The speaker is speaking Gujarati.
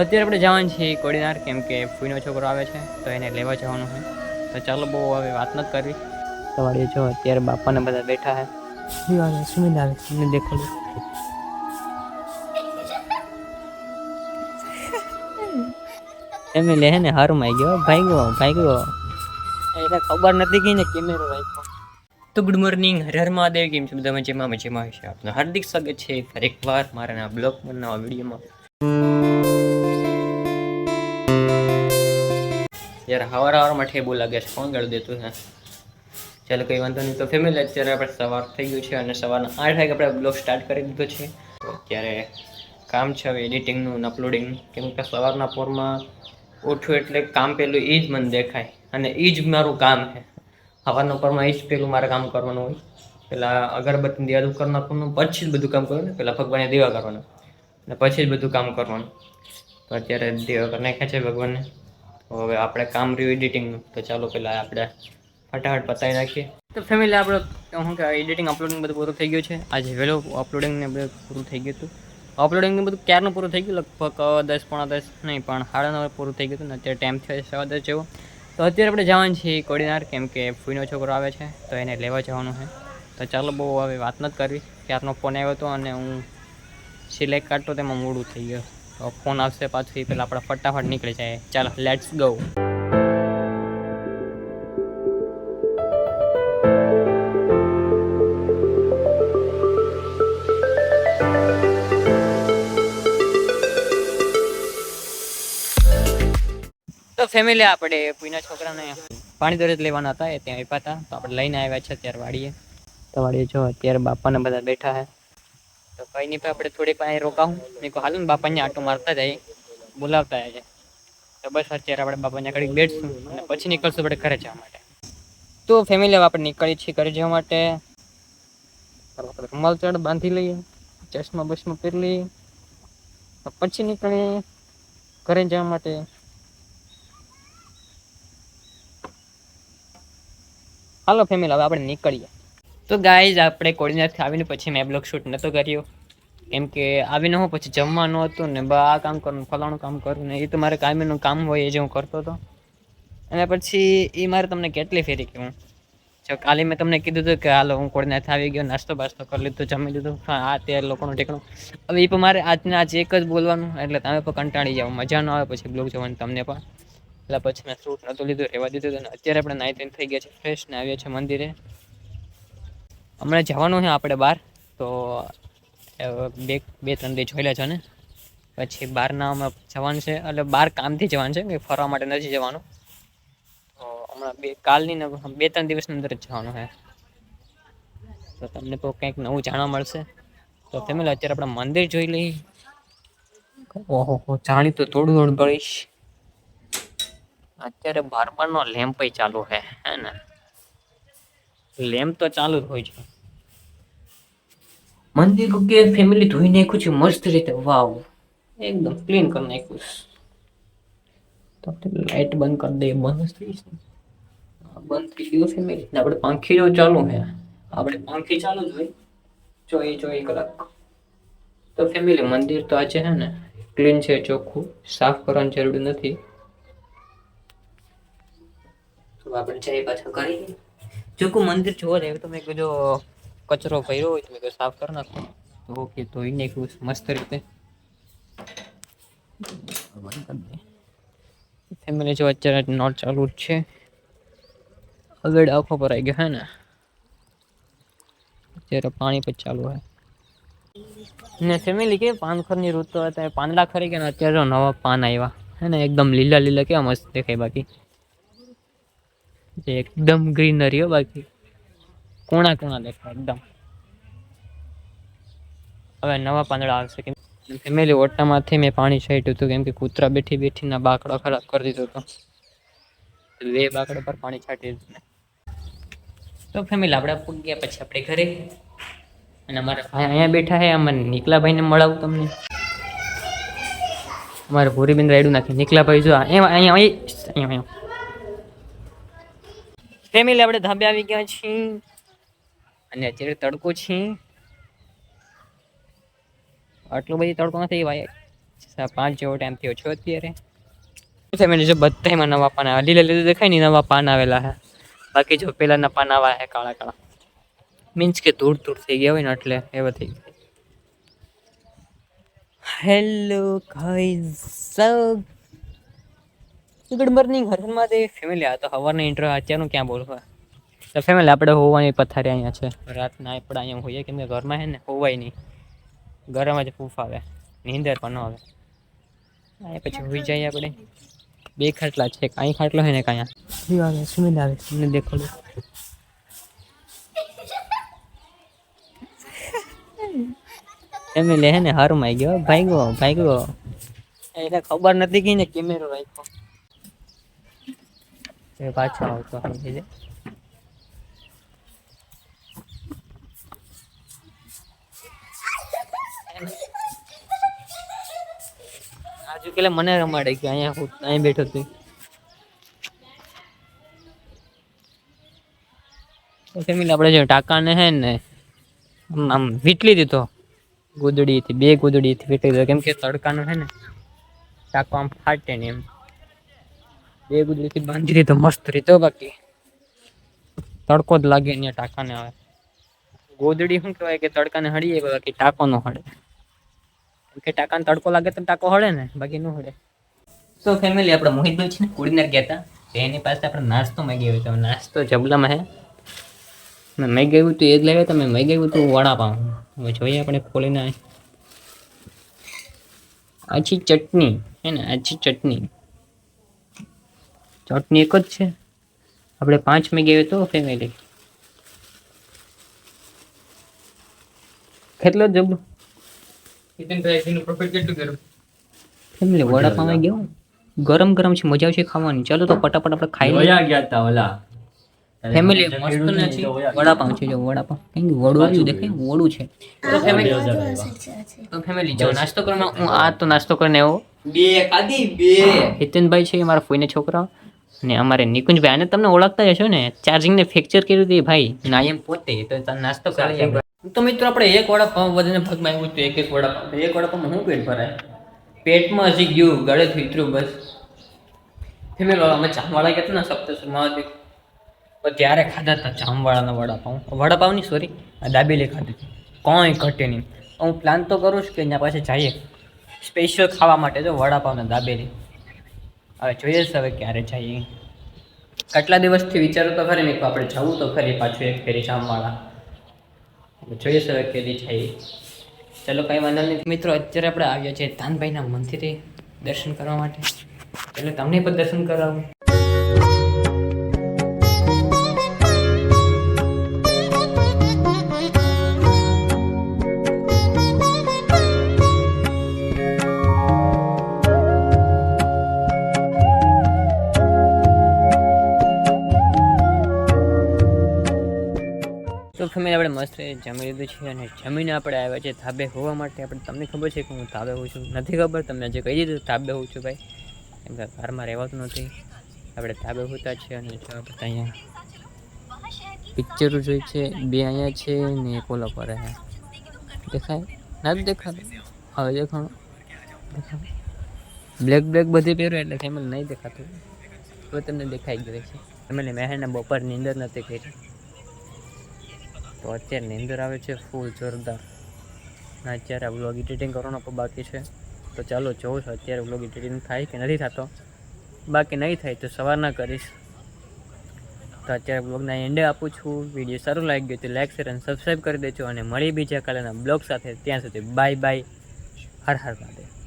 અત્યારે આપણે જવાનું છે કોડીનાર, કેમ કે ફૂઈનો છોકરો આવે છે, તો એને લેવા જવાનું હોય તો ચાલો બહુ હવે વાત નથી કરવી. સવારે જો અત્યારે બાપાને બધા બેઠા હે સુમિત આવે તમને દેખો એમ લે ને ને હારમાં ગયો, ભાગ્યો ભાગ્યો. એને ખબર નથી કે ને કેમેરો રાખ્યો. તો ગુડ મોર્નિંગ હર હર મહાદેવ, કેમ છો બધા મજામાં મજામાં હશે આપનું હાર્દિક સ્વાગત છે ફરી એકવાર મારા બ્લોગ બનાવવા વિડીયોમાં. યાર હવાર હવારમાં ઠેબુ લાગે છે. કોણ ગાળું દેતું છે. ચાલો કંઈ વાંધો નહીં. તો ફેમિલી અત્યારે આપણે સવાર થઈ ગયું છે અને સવારના આઠ વાગે આપણે બ્લોગ સ્ટાર્ટ કરી દીધો છે. અત્યારે કામ છે હવે એડિટિંગનું અપલોડિંગ કેમ કે સવારના પોરમાં ઉઠું એટલે કામ પેલું એ જ મને દેખાય અને એ જ મારું કામ છે. સવારના પોરમાં એ જ પેલું મારે કામ કરવાનું હોય. પહેલાં અગરબત્તી દિયા કરી નાખવાનું પછી જ બધું કામ કરવાનું પહેલાં ભગવાનને દેવા કરવાનું. અને પછી જ બધું કામ કરવાનું. તો અત્યારે દેવા નાખ્યા છે ભગવાનને. હવે આપણે કામ રહ્યું એડિટિંગનું તો ચાલો પહેલાં આપણે ફટાફટ પતાવી નાખીએ. તો ફેમિલી આપણે શું કે એડિટિંગ અપલોડિંગ બધું પૂરું થઈ ગયું છે. આજે વહેલો અપલોડિંગ ને બધું પૂરું થઈ ગયું હતું. અપલોડિંગનું બધું ક્યારનું પૂરું થઈ ગયું? લગભગ દસ પોણા દસ નહીં, પણ સાડા નવે પૂરું થઈ ગયું હતું ને, અત્યારે ટાઈમ થયો સવા દસ જેવો. તો અત્યારે આપણે જવાનું છીએ કોડીનાર, કેમ કે ફૂઈનો છોકરો આવે છે, તો એને લેવા જવાનું છે. તો ચાલો બહુ હવે વાત નથી કરવી. ક્યારનો ફોન આવ્યો હતો અને હું સિલેક્ટ કાઢતો, તેમાં મોડું થઈ ગયું. ફોન આવશે પાછું, એ પહેલાં આપણે ફટાફટ નીકળી જાય. ચાલો લેટ્સ ગો તો ફેમિલી આપણે પુઈના છોકરાને પાણી દરેજ લેવાના હતા, એ ત્યાં આપ્યા હતા. તો આપણે લઈને આવ્યા છે, અત્યારે વાડીએ. તો વાડીએ જો, અત્યારે બાપાને બધા બેઠા છે. તો કઈ નહીં આપણે થોડીક અહીં રોકાવું મેં કહું હાલ ને બાપાને આટો મારતા જાય બોલાવતા જાય તો બસ અત્યારે આપણે બાપાને ઘડી બેઠશું અને પછી નીકળશું આપણે ઘરે જવા માટે. તો ફેમિલી આપણે નીકળીએ છીએ ઘરે જવા માટે. રૂમાલ ચડ બાંધી લઈએ, ચશ્મા બસમાં પહેરી લઈએ પછી નીકળીએ ઘરે જવા માટે. હાલો ફેમિલી હવે આપણે નીકળીએ. તો ગાઈઝ આપણે કોર્ડિનેટથી આવીને પછી મેં બ્લોગ શૂટ નહોતો કર્યો. કેમ કે આવીને હું પછી જમવાનું હતું ને બા, આ કામ કરું ફલાણું કામ કરું ને એ તો મારે કાયમીનું કામ હોય એ જે હું કરતો હતો. અને પછી એ મારે તમને કેટલી ફેરી કહું જો કાલે મેં તમને કીધું હતું કે હાલો હું કોર્ડિનેટ આવી ગયો, નાસ્તો બાસ્તો કરી લીધો, જમી લીધું આ તે લોકોનું ઠેકણું હવે એ પણ મારે આજને આજે એક જ બોલવાનું, એટલે તમે પણ કંટાળી જાઓ, મજા ન આવે પછી બ્લોગ જોવાની તમને પણ. એટલે પછી મેં ફ્રૂટ નહોતું લીધું રહેવા દીધું અને અત્યારે આપણે નાઈ થઈ ગયા છે ફ્રેશ ને આવ્યા છે મંદિરે. હમણાં જવાનું છે આપણે બહાર, તો બે બે, ત્રણ દી જોયેલા છે ને. પછી બહારના અમે જવાનું છે, એટલે બહાર કામથી જવાનું છે ફરવા માટે નથી જવાનું. તો હમણાં બે, કાલની બે, ત્રણ દિવસની અંદર જ જવાનું છે. તો તમને તો કંઈક નવું જાણવા મળશે. તો ફેમિલી અત્યારે આપણે મંદિર જોઈ લઈએ. ઓહો જાણી તો થોડું થોડું પડીશ અત્યારે બારબારનો લેમ્પ ચાલુ છે, હે ને. લેમ્પ તો ચાલુ જ હોય છે. મંદિર કે ફેમિલી ધોઈ નાખ્યું છે મસ્ત રીતે વાવ. એકદમ ક્લીન કરી નાખ્યું. તો લાઈટ બંધ કરી દઈએ બંધ થઈ છે બંધ થઈ ગયું ફેમિલી આપણે પાંખી જો ચાલુ હે આપણે પાંખી ચાલુ જ હોય. ચોવીસ ચોવીસ કલાક. તો ફેમિલી મંદિર તો આજે છે ને ક્લીન છે ચોખ્ખું. સાફ કરવાની જરૂર નથી. તો આપણે જઈ પાછા કરી ચોખ્ખું મંદિર જોવા જાય તો મેં કીધું કચરો ભર્યો હોય તો મેં કીધું સાફ કરી નાખો. ઓકે ધોઈ નાખ્યું મસ્ત રીતે. ફેમિલી જો અત્યારે નોટ ચાલુ જ છે. આગળ આખો પર આવી ગયો હે ને? અત્યારે પાણી પણ ચાલુ હોય. ને ફેમિલી કે પાનખરની ઋતુ અત્યારે પાંદડા ખરી ગયા અત્યારે નવા પાન આવ્યા હે ને, એકદમ લીલા લીલા કેવા મસ્ત દેખાય બાકી. જે એકદમ ગ્રીનરી હો બાકી. કોણા કોણા દેખાય એકદમ. હવે નવા પાંદડા આવશે કેમ ફેમિલી ઓટામાંથી મેં પાણી છાંટ્યું હતું, કેમ કે કૂતરા બેઠી બેઠીના બાકડો ખરાબ કરી દીધો હતો. બે બાકડા પર પાણી છાંટી દીધું તો ફેમિલી આપણે પૂગ્યા પછી આપણે ઘરે. અને અમારા ભાઈ અહીંયા બેઠા છે અમારે નીકલાભાઈને મળાવું તમને. અમારે ભૂરીબેન રાયડું નાખી. નીકલાભાઈ જો અહીંયા અહીંયા અહીંયા. ફેમિલી આપણે ધાબે આવી ગયા છીએ. અને અત્યારે તડકો છે. આટલો બધી તડકો નથી, ભાઈ. પાંચ જેવો ટાઈમ થયો છો અત્યારે. ફેમિલી જો બધામાં નવા પાન આવે. લીલા લીલા દેખાય ને, નવા પાન આવેલા હે. બાકી જો પેલાના પાન આવા હે, કાળા કાળા. મીન્સ કે ધૂળ ધૂળ થઈ ગયા હોય ને એટલે એવા થઈ ગયા hello guys good morning Harhar Mahadev family આ તો સવારના ઇન્ટ્રો અત્યારનું ક્યાં બોલવા? તો ફેમિલી આપણે હોવાની પથારી અહીંયા છે. રાતના આપણે અહીંયા હોઈએ કેમ કે ઘરમાં છે ને હોવાય નહીં. ગરમ જ ફૂફ આવે. નીંદર પણ ન આવે. અહીંયા પછી હોઈ જઈએ આપણે. બે ખાટલા છે કાંઈ ખાટલો છે ને કાંઈ આવે? સુમિલ આવે? તમને દેખાડું. ફેમિલી હે ને હારમાં ગયો. ભાગ્યો ભાગ્યો. એને ખબર નથી કે ને કેમેરો રાખ્યો. એ પાછો આવતો સમજી જાય પેલા મને રમાડે કે અહીંયા હું અહીં બેઠો તું ફેમિલી આપણે જો ટાકાને હે ને આમ વીટલી દીધો. ગુદડીથી બે ગુદડીથી વીટલી દીધો. કેમ કે તડકાનો છે ને ટાકો આમ ફાટે ને એમ. બે ગુદડીથી બાંધી દીધો મસ્ત રીતો બાકી. તડકો જ લાગે ને ટાકાને આવે ગોદડી શું કહેવાય કે તડકાને હળીએ બાકી ટાકો નો હળે. કે ટાકાને તડકો લાગે તો ટાકો હળે ને, બાકી ન હળે. તો ફેમિલી આપણે મોહિતભાઈ છે ને કુડીનાર ગયા હતા. એની પાસે આપણે નાસ્તો માંગ્યો હતો નાસ્તો જબલામાં હે. મેં મેં ગયું હતું, એ જ લાવ્યા તમે મેં ગયું હતું વડાપાઉં. હવે જોઈએ આપણે ખોલીને. આછી ચટણી. હે ને, આછી ચટણી. ચટણી એક જ છે. આપણે પાંચ મેં ગયો તો ફેમિલી કેટલો જબલો? ફેમિલી વડાપાઉં ગયો? ગરમ ગરમ છે મજા આવશે ખાવાની. ચાલો તો ફટાફટ આપણે ખાઈ લઈએ. ગયા હતા ઓલા. ફેમિલી મસ્ત નથી? વડાપાઉં છે જો વડાપાવ કઈ વડું આવ્યું દેખાય? વડું છે. તો ફેમિલી તો ફેમિલી જો નાસ્તો કરવા હું આ તો નાસ્તો કરીને આવ્યો બે ખાધી? બે. હિતેનભાઈ છે મારા ફોઈને છોકરા અને અમારે નિકુંજભાઈ. આને તમને ઓળખતા જ હશો ને? ચાર્જિંગને ફ્રેક્ચર કર્યું હતું ભાઈ. ના એમ પોતે તો નાસ્તો કરી તો મિત્રો આપણે એક વડાપાઉં વધીને ભાગમાં આવ્યું હતું, એક એક વડાપાઉં એક વડાપાઉં શું પેટ ભરાય? પેટમાં હજી ગયું, ગળે ઉતર્યું બસ. ફેમિલી અમે જામવાળા કહેતા હતા ને સપ્તેશ્વર મહાદેવ. તો ત્યારે ખાધા હતા જામવાળાના વડાપાઉં વડાપાઉં નહીં સોરી દાબેલી ખાધી હતી. કોઈ ઘટે નહીં. હું પ્લાન તો કરું છું કે એના પાસે જઈએ. સ્પેશિયલ ખાવા માટે જો વડાપાઉં ને દાબેલી. હવે જોઈએ છે હવે ક્યારે જઈએ. કેટલા દિવસથી વિચારો તો ખરી, નહીં આપણે જવું તો ખરી પાછું એક ફેરી જામવાળા. જોઈએ છે હવે કેદી જઈએ ચલો, કંઈ વાંધો નહીં. મિત્રો, અત્યારે આપણે આવ્યા છીએ ધાનભાઈના મંદિરે દર્શન કરવા માટે. એટલે તમને પણ દર્શન કરાવું. મસ્ત જમી લીધું છે અને જમીને આપણે આવ્યા છે ધાબે હોવા માટે. આપણે તમને ખબર છે કે હું ધાબે હોઉં છું. નથી ખબર? તમને જે કહી દીધું ધાબે હોઉં છું ભાઈ. કેમ કે ઘરમાં રહેવાતું નથી. આપણે ધાબે હોતા છે અને અહીંયા પિક્ચરો જોઈ છે. બે અહીંયા છે ને એક ઓલા પર દેખાય? નથી દેખાતું. હવે દેખાણું? દેખાણું? બ્લેક બ્લેક બધી પહેર્યું એટલે ફેમિલી નહીં દેખાતું. હવે તમને દેખાઈ ગયું છે. એમને મેં બપોર નીંદર નથી કરી તો અત્યારે નીંદર આવે છે ફૂલ જોરદાર. ના અત્યારે આ બ્લોગ એડિટિંગ કરવાનો પણ બાકી છે. તો ચાલો જોઉં છું અત્યારે બ્લોગ એડિટિંગ થાય કે નથી થતો. બાકી નહીં થાય તો સવારના કરીશ. તો અત્યારે બ્લોગના એન્ડે આપું છું. વીડિયો સારું લાગી ગયું તો લાઈક શેર અને સબસ્ક્રાઈબ કરી દેજો. અને મળી બીજા કાલેના બ્લોગ સાથે. ત્યાં સુધી બાય બાય હર હર મહાદેવ.